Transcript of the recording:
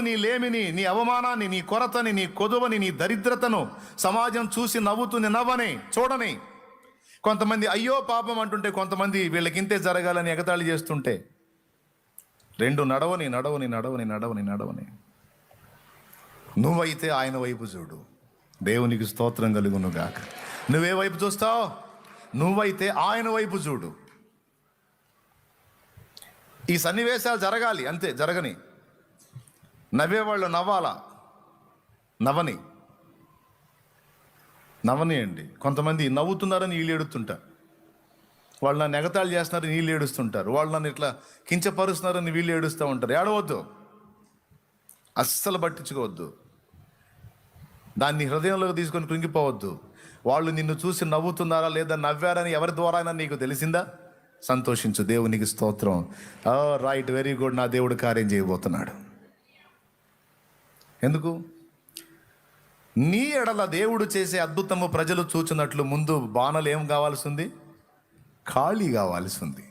నీ లేమిని నీ అవమానాన్ని నీ కొరతని నీ కొదువని నీ దరిద్రతను సమాజం చూసి నవ్వుతుంది. నవ్వని చూడని. కొంతమంది అయ్యో పాపం అంటుంటే కొంతమంది వీళ్ళకింతే జరగాలని ఎగతాళి చేస్తుంటే రెండు నడవని నడవని నడవని నడవని నడవని. నువ్వైతే ఆయన వైపు చూడు. దేవునికి స్తోత్రం కలుగును గాక నువ్వే వైపు చూస్తావు? నువ్వైతే ఆయన వైపు చూడు. ఈ సన్నివేశాలు జరగాలి అంతే జరగని. నవ్వేవాళ్ళు నవ్వాలా? నవ్వని. నవ్వని అండి. కొంతమంది నవ్వుతున్నారని వీళ్ళు ఏడుతుంటారు వాళ్ళు నన్ను ఎగతాళి చేస్తున్నారని వీళ్ళు ఏడుస్తుంటారు. వాళ్ళు నన్ను ఇట్లా కించపరుస్తున్నారని వీళ్ళు ఏడుస్తూ ఉంటారు. ఏడవద్దు. అస్సలు పట్టించుకోవద్దు. దాన్ని హృదయంలోకి తీసుకొని కృంగిపోవద్దు. వాళ్ళు నిన్ను చూసి నవ్వుతున్నారా లేదా నవ్వారని ఎవరి ద్వారా అయినా నీకు తెలిసిందా? సంతోషించు దేవునికి స్తోత్రం. రైట్ వెరీ గుడ్ నా దేవుడు కార్యం చేయబోతున్నాడు. ఎందుకు? నీ ఎడల దేవుడు చేసే అద్భుతము ప్రజలు చూచినట్లు ముందు బాణలు ఏం కావాల్సింది? ఖాళీ కావాల్సింది.